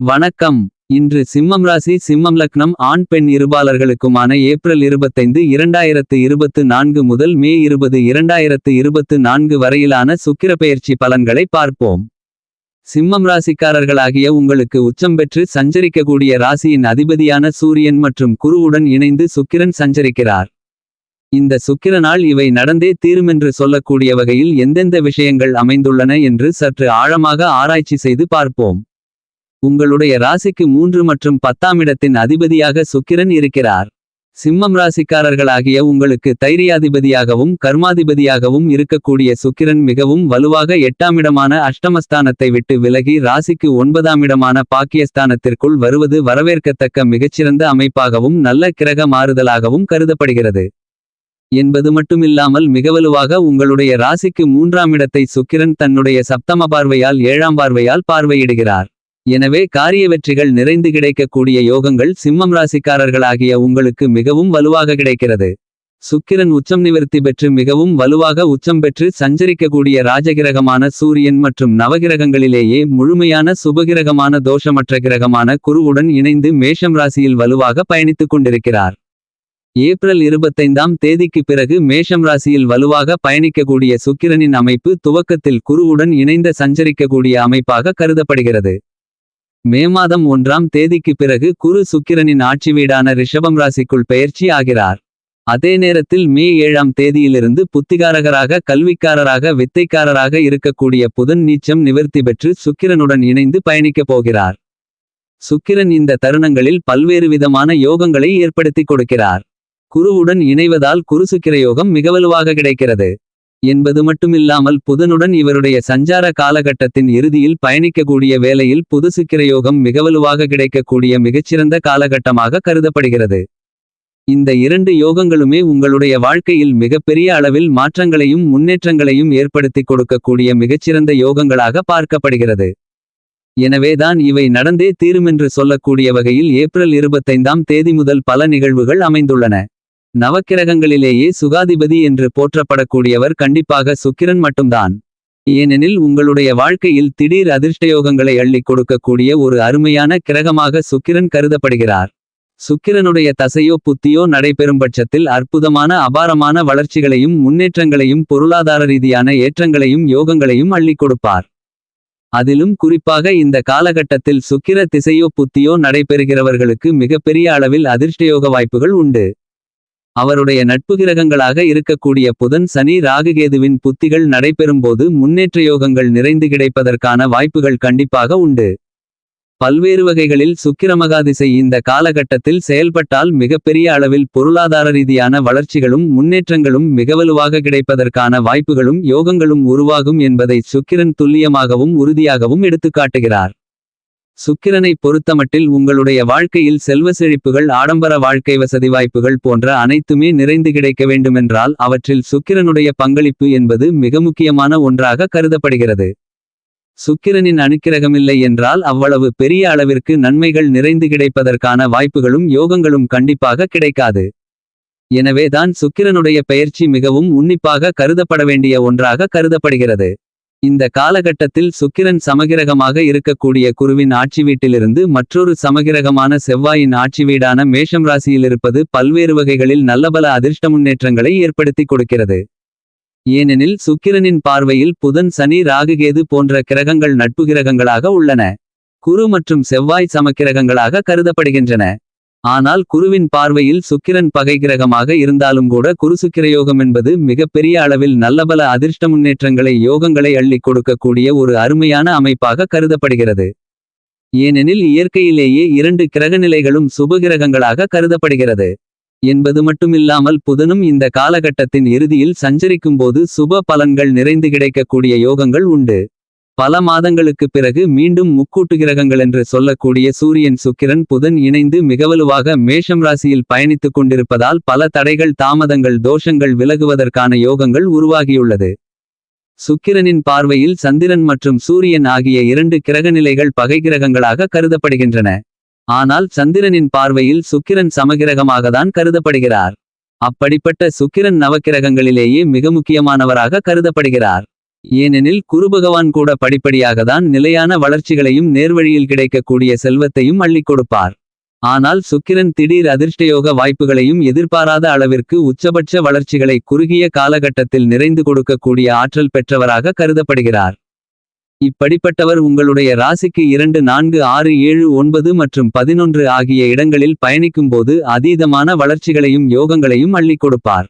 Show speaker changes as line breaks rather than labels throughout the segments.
வணக்கம். இன்று சிம்மம் ராசி சிம்மம் லக்னம் ஆண் பெண் இருபாலர்களுக்குமான ஏப்ரல் இருபத்தைந்து இரண்டாயிரத்து இருபத்து நான்கு முதல் மே இருபது இரண்டாயிரத்து இருபத்து நான்கு வரையிலான சுக்கிரப்பெயர்ச்சி பலன்களை பார்ப்போம். சிம்மம் ராசிக்காரர்களாகிய உங்களுக்கு உச்சம் பெற்று சஞ்சரிக்கக்கூடிய ராசியின் அதிபதியான சூரியன் மற்றும் குருவுடன் இணைந்து சுக்கிரன் சஞ்சரிக்கிறார். இந்த சுக்கிரனால் இவை நடந்தே தீருமென்று சொல்லக்கூடிய வகையில் எந்தெந்த விஷயங்கள் அமைந்துள்ளன என்று சற்று ஆழமாக ஆராய்ச்சி செய்து பார்ப்போம். உங்களுடைய ராசிக்கு மூன்று மற்றும் பத்தாம் இடத்தின் அதிபதியாக சுக்கிரன் இருக்கிறார். சிம்மம் ராசிக்காரர்களாகிய உங்களுக்கு தைரியாதிபதியாகவும் கர்மாதிபதியாகவும் இருக்கக்கூடிய சுக்கிரன் மிகவும் வலுவாக எட்டாம் இடமான அஷ்டமஸ்தானத்தை விட்டு விலகி ராசிக்கு ஒன்பதாம் இடமான பாக்கியஸ்தானத்திற்குள் வருவது வரவேற்கத்தக்க மிகச்சிறந்த அமைப்பாகவும் நல்ல கிரக மாறுதலாகவும் கருதப்படுகிறது. என்பது மட்டுமில்லாமல் மிகவலுவாக உங்களுடைய ராசிக்கு மூன்றாம் இடத்தை சுக்கிரன் தன்னுடைய சப்தம பார்வையால் ஏழாம் பார்வையால் பார்வையிடுகிறார். எனவே காரிய வெற்றிகள் நிறைந்து கிடைக்கக்கூடிய யோகங்கள் சிம்மம் ராசிக்காரர்களாகிய உங்களுக்கு மிகவும் வலுவாக கிடைக்கிறது. சுக்கிரன் உச்சம் நிவர்த்தி பெற்று மிகவும் வலுவாக உச்சம் பெற்று சஞ்சரிக்கக்கூடிய ராஜகிரகமான சூரியன் மற்றும் நவகிரகங்களிலேயே முழுமையான சுபகிரகமான தோஷமற்ற கிரகமான குருவுடன் இணைந்து மேஷம் ராசியில் வலுவாக பயணித்துக் கொண்டிருக்கிறார். ஏப்ரல் இருபத்தைந்தாம் தேதிக்கு பிறகு மேஷம் ராசியில் வலுவாக பயணிக்கக்கூடிய சுக்கிரனின் அமைப்பு துவக்கத்தில் குருவுடன் இணைந்த சஞ்சரிக்கக்கூடிய அமைப்பாக கருதப்படுகிறது. மே மாதம் ஒன்றாம் தேதிக்கு பிறகு குரு சுக்கிரனின் ஆட்சி வீடான ரிஷபம் ராசிக்குள் பெயர்ச்சி ஆகிறார். அதே நேரத்தில் மே ஏழாம் தேதியிலிருந்து புத்திகாரகராக கல்விக்காரராக வித்தைக்காரராக இருக்கக்கூடிய புதன் நீச்சம் நிவர்த்தி பெற்று சுக்கிரனுடன் இணைந்து பயணிக்கப் போகிறார். சுக்கிரன் இந்த தருணங்களில் பல்வேறு விதமான யோகங்களை ஏற்படுத்திக் கொடுக்கிறார். குருவுடன் இணைவதால் குருசுக்கிர யோகம் மிக வலுவாக கிடைக்கிறது. என்பது மட்டுமில்லாமல் புதனுடன் இவருடைய சஞ்சார காலகட்டத்தின் இறுதியில் பயணிக்கக்கூடிய வேளையில் புது சுக்கிரயோகம் மிகவலுவாக கிடைக்கக்கூடிய மிகச்சிறந்த காலகட்டமாக கருதப்படுகிறது. இந்த இரண்டு யோகங்களுமே உங்களுடைய வாழ்க்கையில் மிகப்பெரிய அளவில் மாற்றங்களையும் முன்னேற்றங்களையும் ஏற்படுத்திக் கொடுக்கக்கூடிய மிகச்சிறந்த யோகங்களாக பார்க்கப்படுகிறது. எனவேதான் இவை நடந்தே தீருமென்று சொல்லக்கூடிய வகையில் ஏப்ரல் இருபத்தைந்தாம் தேதி முதல் பல நிகழ்வுகள் அமைந்துள்ளன. நவக்கிரகங்களிலேயே சுகாதிபதி என்று போற்றப்படக்கூடியவர் கண்டிப்பாக சுக்கிரன் மட்டும்தான். ஏனெனில் உங்களுடைய வாழ்க்கையில் திடீர் அதிர்ஷ்டயோகங்களை அள்ளிக் கொடுக்கக்கூடிய ஒரு அருமையான கிரகமாக சுக்கிரன் கருதப்படுகிறார். சுக்கிரனுடைய தசையோ புத்தியோ நடைபெறும் பட்சத்தில் அற்புதமான அபாரமான வளர்ச்சிகளையும் முன்னேற்றங்களையும் பொருளாதார ரீதியான ஏற்றங்களையும் யோகங்களையும் அள்ளிக் கொடுப்பார். அதிலும் குறிப்பாக இந்த காலகட்டத்தில் சுக்கிர திசையோ புத்தியோ நடைபெறுகிறவர்களுக்கு மிகப்பெரிய அளவில் அதிர்ஷ்டயோக வாய்ப்புகள் உண்டு. அவருடைய நட்பு கிரகங்களாக இருக்கக்கூடிய புதன் சனி ராகுகேதுவின் புத்திகள் நடைபெறும்போது முன்னேற்ற யோகங்கள் நிறைந்து கிடைப்பதற்கான வாய்ப்புகள் கண்டிப்பாக உண்டு. பல்வேறு வகைகளில் சுக்கிரமகாதிசை இந்த காலகட்டத்தில் செயல்பட்டால் மிகப்பெரிய அளவில் பொருளாதார ரீதியான வளர்ச்சிகளும் முன்னேற்றங்களும் மிகவலுவாக கிடைப்பதற்கான வாய்ப்புகளும் யோகங்களும் உருவாகும் என்பதை சுக்கிரன் துல்லியமாகவும் உறுதியாகவும் எடுத்துக்காட்டுகிறார். சுக்கிரனை பொறுத்தமட்டில் உங்களுடைய வாழ்க்கையில் செல்வ செழிப்புகள் ஆடம்பர வாழ்க்கை வசதி வாய்ப்புகள் போன்ற அனைத்துமே நிறைந்து கிடைக்க வேண்டுமென்றால் அவற்றில் சுக்கிரனுடைய பங்களிப்பு என்பது மிக முக்கியமான ஒன்றாக கருதப்படுகிறது. சுக்கிரனின் அணுக்கிரகமில்லை என்றால் அவ்வளவு பெரிய அளவிற்கு நன்மைகள் நிறைந்து கிடைப்பதற்கான வாய்ப்புகளும் யோகங்களும் கண்டிப்பாக கிடைக்காது. எனவேதான் சுக்கிரனுடைய பெயர்ச்சி மிகவும் உன்னிப்பாக கருதப்பட வேண்டிய ஒன்றாக கருதப்படுகிறது. இந்த காலகட்டத்தில் சுக்கிரன் சமகிரகமாக இருக்கக்கூடிய குருவின் ஆட்சி வீட்டிலிருந்து மற்றொரு சமகிரகமான செவ்வாயின் ஆட்சி வீடான மேஷம் ராசியிலிருப்பது பல்வேறு வகைகளில் நல்லபல அதிர்ஷ்ட முன்னேற்றங்களை ஏற்படுத்திக் கொடுக்கிறது. ஏனெனில் சுக்கிரனின் பார்வையில் புதன் சனி ராகுகேது போன்ற கிரகங்கள் நட்பு கிரகங்களாக உள்ளன. குரு மற்றும் செவ்வாய் சமக்கிரகங்களாக கருதப்படுகின்றன. ஆனால் குருவின் பார்வையில் சுக்கிரன் பகை கிரகமாக இருந்தாலும் கூட குருசுக்கிரயோகம் என்பது மிகப்பெரிய அளவில் நல்லபல அதிர்ஷ்ட முன்னேற்றங்களை யோகங்களை அள்ளிக் கொடுக்கக்கூடிய ஒரு அருமையான அமைப்பாக கருதப்படுகிறது. ஏனெனில் இயற்கையிலேயே இரண்டு கிரகநிலைகளும் சுபகிரகங்களாக கருதப்படுகிறது. என்பது மட்டுமில்லாமல் புதனும் இந்த காலகட்டத்தின் இறுதியில் சஞ்சரிக்கும்போது சுப பலன்கள் நிறைந்து கிடைக்கக்கூடிய யோகங்கள் உண்டு. பல மாதங்களுக்குப் பிறகு மீண்டும் முக்கூட்டு கிரகங்கள் என்று சொல்லக்கூடிய சூரியன் சுக்கிரன் புதன் இணைந்து மிகவலுவாக மேஷம் ராசியில் பயணித்துக் கொண்டிருப்பதால் பல தடைகள் தாமதங்கள் தோஷங்கள் விலகுவதற்கான யோகங்கள் உருவாகியுள்ளது. சுக்கிரனின் பார்வையில் சந்திரன் மற்றும் சூரியன் ஆகிய இரண்டு கிரகநிலைகள் பகை கிரகங்களாக கருதப்படுகின்றன. ஆனால் சந்திரனின் பார்வையில் சுக்கிரன் சமகிரகமாகத்தான் கருதப்படுகிறார். அப்படிப்பட்ட சுக்கிரன் நவக்கிரகங்களிலேயே மிக முக்கியமானவராக கருதப்படுகிறார். ஏனெனில் குருபகவான் கூட படிப்படியாகத்தான் நிலையான வளர்ச்சிகளையும் நேர்வழியில் கிடைக்கக்கூடிய செல்வத்தையும் அள்ளிக் கொடுப்பார். ஆனால் சுக்கிரன் திடீர் அதிர்ஷ்டயோக வாய்ப்புகளையும் எதிர்பாராத அளவிற்கு உச்சபட்ச வளர்ச்சிகளை குறுகிய காலகட்டத்தில் நிறைந்து கொடுக்கக்கூடிய ஆற்றல் பெற்றவராக கருதப்படுகிறார். இப்படிப்பட்டவர் உங்களுடைய ராசிக்கு இரண்டு நான்கு ஆறு ஏழு ஒன்பது மற்றும் பதினொன்று ஆகிய இடங்களில் பயணிக்கும்போது அதீதமான வளர்ச்சிகளையும் யோகங்களையும் அள்ளிக் கொடுப்பார்.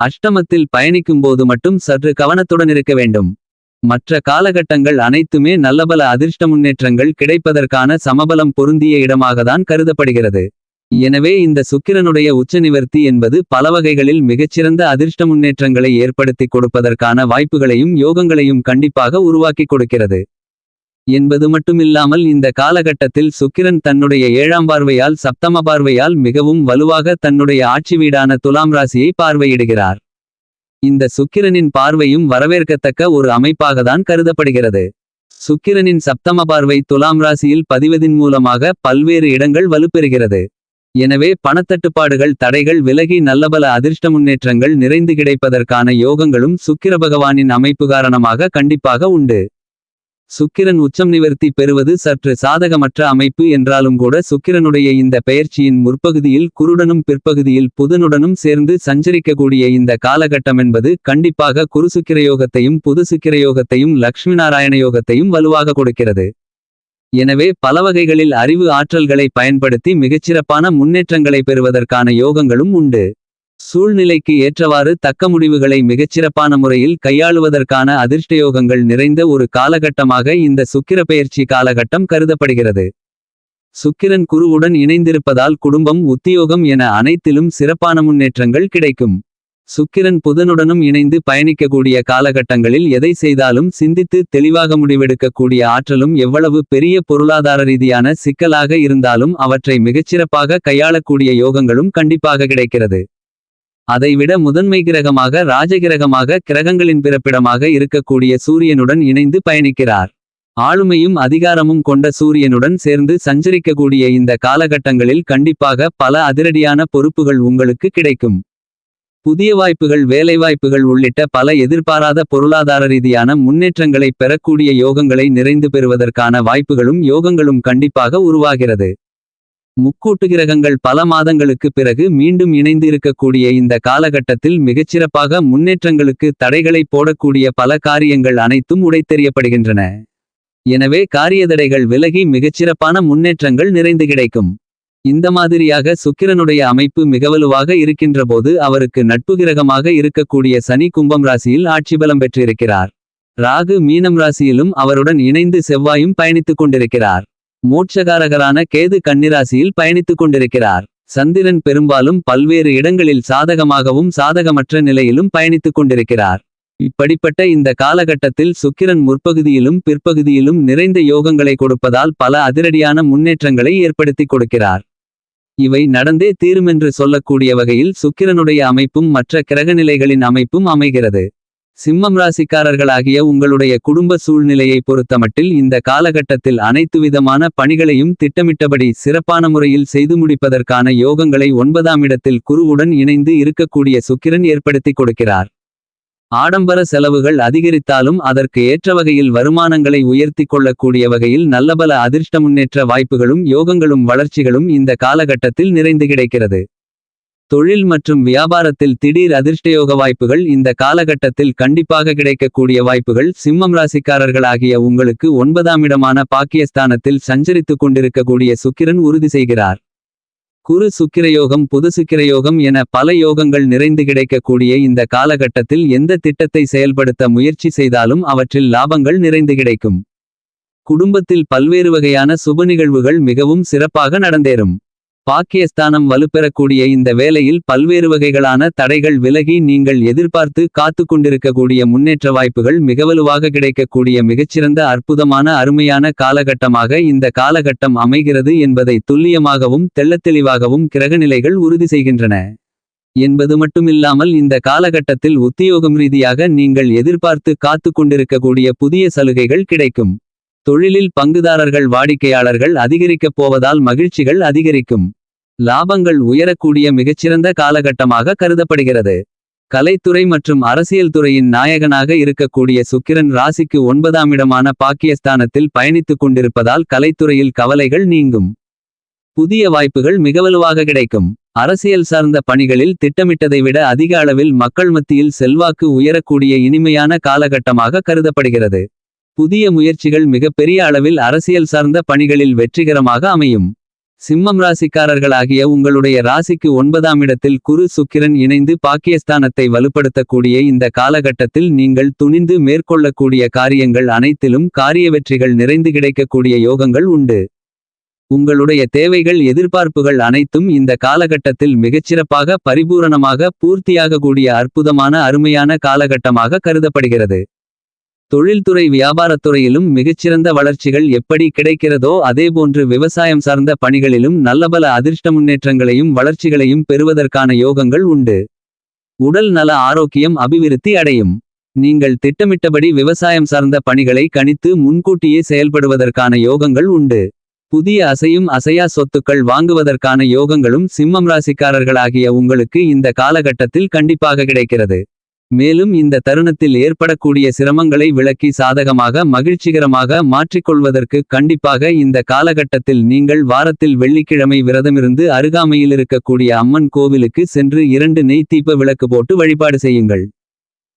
அஷ்டமத்தில் பயணிக்கும்போது மட்டும் சற்று கவனத்துடன் இருக்க வேண்டும். மற்ற காலகட்டங்கள் அனைத்துமே நல்லபல அதிர்ஷ்ட முன்னேற்றங்கள் கிடைப்பதற்கான சமபலம் பொருந்திய இடமாகத்தான் கருதப்படுகிறது. எனவே இந்த சுக்கிரனுடைய உச்ச நிவர்த்தி என்பது பல வகைகளில் மிகச்சிறந்த அதிர்ஷ்ட முன்னேற்றங்களை ஏற்படுத்திக் கொடுப்பதற்கான வாய்ப்புகளையும் யோகங்களையும் கண்டிப்பாக உருவாக்கிக் கொடுக்கிறது. என்பது மட்டுமில்லாமல் இந்த காலகட்டத்தில் சுக்கிரன் தன்னுடைய ஏழாம் பார்வையால் சப்தம பார்வையால் மிகவும் வலுவாக தன்னுடைய ஆட்சி வீடான துலாம் ராசியை பார்வையிடுகிறார். இந்த சுக்கிரனின் பார்வையும் வரவேற்கத்தக்க ஒரு அமைப்பாகத்தான் கருதப்படுகிறது. சுக்கிரனின் சப்தம பார்வை துலாம் ராசியில் பதிவதின் மூலமாக பல்வேறு இடங்கள் வலுப்பெறுகிறது. எனவே பணத்தட்டுப்பாடுகள் தடைகள் விலகி நல்லபல அதிர்ஷ்ட முன்னேற்றங்கள் நிறைந்து கிடைப்பதற்கான யோகங்களும் சுக்கிர பகவானின் அமைப்பு காரணமாக கண்டிப்பாக உண்டு. சுக்கிரன் உச்சம் நிவர்த்தி பெறுவது சற்று சாதகமற்ற அமைப்பு என்றாலும் கூட சுக்கிரனுடைய இந்த பெயர்ச்சியின் முற்பகுதியில் குருடனும் பிற்பகுதியில் புதனுடனும் சேர்ந்து சஞ்சரிக்கக்கூடிய இந்த காலகட்டமென்பது கண்டிப்பாக குருசுக்கிர யோகத்தையும் புது சுக்கிரயோகத்தையும் லக்ஷ்மி நாராயண யோகத்தையும் வலுவாக கொடுக்கிறது. எனவே பலவகைகளில் அறிவு ஆற்றல்களை பயன்படுத்தி மிகச்சிறப்பான முன்னேற்றங்களை பெறுவதற்கான யோகங்களும் உண்டு. சூழ்நிலைக்கு ஏற்றவாறு தக்க முடிவுகளை மிகச்சிறப்பான முறையில் கையாளுவதற்கான அதிர்ஷ்டயோகங்கள் நிறைந்த ஒரு காலகட்டமாக இந்த சுக்கிர பெயர்ச்சி காலகட்டம் கருதப்படுகிறது. சுக்கிரன் குருவுடன் இணைந்திருப்பதால் குடும்பம் உத்தியோகம் என அனைத்திலும் சிறப்பான முன்னேற்றங்கள் கிடைக்கும். சுக்கிரன் புதனுடனும் இணைந்து பயணிக்கக்கூடிய காலகட்டங்களில் எதை செய்தாலும் சிந்தித்து தெளிவாக முடிவெடுக்கக்கூடிய ஆற்றலும் எவ்வளவு பெரிய பொருளாதார ரீதியான சிக்கலாக இருந்தாலும் அவற்றை மிகச்சிறப்பாக கையாளக்கூடிய யோகங்களும் கண்டிப்பாக கிடைக்கிறது. அதைவிட முதன்மை கிரகமாக ராஜகிரகமாக கிரகங்களின் பிறப்பிடமாக இருக்கக்கூடிய சூரியனுடன் இணைந்து பயணிக்கிறார். ஆளுமையும் அதிகாரமும் கொண்ட சூரியனுடன் சேர்ந்து சஞ்சரிக்கக்கூடிய இந்த காலகட்டங்களில் கண்டிப்பாக பல அதிரடியான பொறுப்புகள் உங்களுக்கு கிடைக்கும். புதிய வாய்ப்புகள் வேலைவாய்ப்புகள் உள்ளிட்ட பல எதிர்பாராத பொருளாதார ரீதியான முன்னேற்றங்களை பெறக்கூடிய யோகங்களை நிறைந்து பெறுவதற்கான வாய்ப்புகளும் யோகங்களும் கண்டிப்பாக உருவாகிறது. முக்கூட்டு கிரகங்கள் பல மாதங்களுக்கு பிறகு மீண்டும் இணைந்து இருக்கக்கூடிய இந்த காலகட்டத்தில் மிகச்சிறப்பாக முன்னேற்றங்களுக்கு தடைகளை போடக்கூடிய பல காரியங்கள் அனைத்தும் உடைத்தெறியப்படுகின்றன. எனவே காரியதடைகள் விலகி மிகச்சிறப்பான முன்னேற்றங்கள் நிறைந்து கிடைக்கும். இந்த மாதிரியாக சுக்கிரனுடைய அமைப்பு மிகவலுவாக இருக்கின்றபோது அவருக்கு நட்பு கிரகமாக இருக்கக்கூடிய சனி கும்பம் ராசியில் ஆட்சி பலம் பெற்றிருக்கிறார். ராகு மீனம் ராசியிலும் அவருடன் இணைந்து செவ்வாயும் பயணித்துக் கொண்டிருக்கிறார். மோட்சகாரகரான கேது கன்னிராசியில் பயணித்துக் கொண்டிருக்கிறார். சந்திரன் பெரும்பாலும் பல்வேறு இடங்களில் சாதகமாகவும் சாதகமற்ற நிலையிலும் பயணித்துக் கொண்டிருக்கிறார். இப்படிப்பட்ட இந்த காலகட்டத்தில் சுக்கிரன் முற்பகுதியிலும் பிற்பகுதியிலும் நிறைந்த யோகங்களை கொடுப்பதால் பல அதிரடியான முன்னேற்றங்களை ஏற்படுத்திக் கொடுக்கிறார். இவை நடந்தே தீருமென்று சொல்லக்கூடிய வகையில் சுக்கிரனுடைய அமைப்பும் மற்ற கிரகநிலைகளின் அமைப்பும் அமைகிறது. சிம்மம் ராசிக்காரர்களாகிய உங்களுடைய குடும்ப சூழ்நிலையை பொறுத்தமட்டில் இந்த காலகட்டத்தில் அனைத்து விதமான பணிகளையும் திட்டமிட்டபடி சிறப்பான முறையில் செய்து முடிப்பதற்கான யோகங்களை ஒன்பதாம் இடத்தில் குருவுடன் இணைந்து இருக்கக்கூடிய சுக்கிரன் ஏற்படுத்திக் கொடுக்கிறார். ஆடம்பர செலவுகள் அதிகரித்தாலும் அதற்கு ஏற்ற வகையில் வருமானங்களை உயர்த்திக் கொள்ளக்கூடிய வகையில் நல்லபல அதிர்ஷ்ட முன்னேற்ற வாய்ப்புகளும் யோகங்களும் வளர்ச்சிகளும் இந்த காலகட்டத்தில் நிறைந்து கிடைக்கிறது. தொழில் மற்றும் வியாபாரத்தில் திடீர் அதிர்ஷ்டயோக வாய்ப்புகள் இந்த காலகட்டத்தில் கண்டிப்பாக கிடைக்கக்கூடிய வாய்ப்புகள். சிம்மம் ராசிக்காரர்களாகிய உங்களுக்கு ஒன்பதாம் இடமான பாக்கியஸ்தானத்தில் சஞ்சரித்துக் கொண்டிருக்கக்கூடிய சுக்கிரன் உறுதி செய்கிறார். குரு சுக்கிரயோகம் புது சுக்கிரயோகம் என பல யோகங்கள் நிறைந்து கிடைக்கக்கூடிய இந்த காலகட்டத்தில் எந்த திட்டத்தை செயல்படுத்த முயற்சி செய்தாலும் அவற்றில் லாபங்கள் நிறைந்து கிடைக்கும். குடும்பத்தில் பல்வேறு வகையான சுப நிகழ்வுகள் மிகவும் சிறப்பாக நடந்தேறும். பாக்கியஸ்தானம் வலுப்பெறக்கூடிய இந்த வேளையில் பல்வேறு வகைகளான தடைகள் விலகி நீங்கள் எதிர்பார்த்து காத்து கொண்டிருக்கக்கூடிய முன்னேற்ற வாய்ப்புகள் மிகவலுவாக கிடைக்கக்கூடிய மிகச்சிறந்த அற்புதமான அருமையான காலகட்டமாக இந்த காலகட்டம் அமைகிறது என்பதை துல்லியமாகவும் தெள்ளத்தெளிவாகவும் கிரகநிலைகள் உறுதி செய்கின்றன. என்பது மட்டுமில்லாமல் இந்த காலகட்டத்தில் உத்தியோகம் ரீதியாக நீங்கள் எதிர்பார்த்து காத்து கொண்டிருக்கக்கூடிய புதிய சலுகைகள் கிடைக்கும். தொழிலில் பங்குதாரர்கள் வாடிக்கையாளர்கள் அதிகரிக்கப் போவதால் மகிழ்ச்சிகள் அதிகரிக்கும். லாபங்கள் உயரக்கூடிய மிகச்சிறந்த காலகட்டமாக கருதப்படுகிறது கலைத்துறை மற்றும் அரசியல் துறையின் நாயகனாக இருக்கக்கூடிய சுக்கிரன் ராசிக்கு ஒன்பதாம் இடமான பாக்கியஸ்தானத்தில் பயணித்துக் கொண்டிருப்பதால் கலைத்துறையில் கவலைகள் நீங்கும். புதிய வாய்ப்புகள் மிகவலுவாக கிடைக்கும். அரசியல் சார்ந்த பணிகளில் திட்டமிட்டதை விட அதிக அளவில் மக்கள் மத்தியில் செல்வாக்கு உயரக்கூடிய இனிமையான காலகட்டமாக கருதப்படுகிறது. புதிய முயற்சிகள் மிகப்பெரிய அளவில் அரசியல் சார்ந்த பணிகளில் வெற்றிகரமாக அமையும். சிம்மம் ராசிக்காரர்களாகிய உங்களுடைய ராசிக்கு ஒன்பதாம் இடத்தில் குரு சுக்கிரன் இணைந்து பாக்கியஸ்தானத்தை வலுப்படுத்தக்கூடிய இந்த காலகட்டத்தில் நீங்கள் துணிந்து மேற்கொள்ளக்கூடிய காரியங்கள் அனைத்திலும் காரிய வெற்றிகள் நிறைந்து கிடைக்கக்கூடிய யோகங்கள் உண்டு. உங்களுடைய தேவைகள் எதிர்பார்ப்புகள் அனைத்தும் இந்த காலகட்டத்தில் மிகச்சிறப்பாக பரிபூரணமாக பூர்த்தியாகக்கூடிய அற்புதமான அருமையான காலகட்டமாக கருதப்படுகிறது. தொழில்துறை வியாபாரத்துறையிலும் மிகச்சிறந்த வளர்ச்சிகள் எப்படி கிடைக்கிறதோ அதேபோன்று விவசாயம் சார்ந்த பணிகளிலும் நல்லபல அதிர்ஷ்ட முன்னேற்றங்களையும் வளர்ச்சிகளையும் பெறுவதற்கான யோகங்கள் உண்டு. உடல் நல ஆரோக்கியம் அபிவிருத்தி அடையும். நீங்கள் திட்டமிட்டபடி விவசாயம் சார்ந்த பணிகளை கணித்து முன்கூட்டியே செயல்படுவதற்கான யோகங்கள் உண்டு. புதிய அசையும் அசையா சொத்துக்கள் வாங்குவதற்கான யோகங்களும் சிம்மம் ராசிக்காரர்களாகிய உங்களுக்கு இந்த காலகட்டத்தில் கண்டிப்பாக கிடைக்கிறது. மேலும் இந்த தருணத்தில் ஏற்படக்கூடிய சிரமங்களை விளக்கி சாதகமாக மகிழ்ச்சிகரமாக மாற்றிக்கொள்வதற்கு கண்டிப்பாக இந்த காலகட்டத்தில் நீங்கள் வாரத்தில் வெள்ளிக்கிழமை விரதமிருந்து அருகாமையில் இருக்கக்கூடிய அம்மன் கோவிலுக்கு சென்று இரண்டு நெய் தீப விளக்கு போட்டு வழிபாடு செய்யுங்கள்.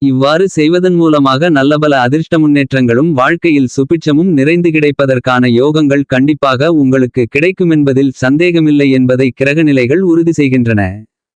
இவ்வாறு செய்வதன் மூலமாக நல்லபல அதிர்ஷ்ட முன்னேற்றங்களும் வாழ்க்கையில் சுபிட்சமும் நிறைந்து கிடைப்பதற்கான யோகங்கள் கண்டிப்பாக உங்களுக்கு கிடைக்குமென்பதில் சந்தேகமில்லை என்பதை கிரகநிலைகள் உறுதி செய்கின்றன.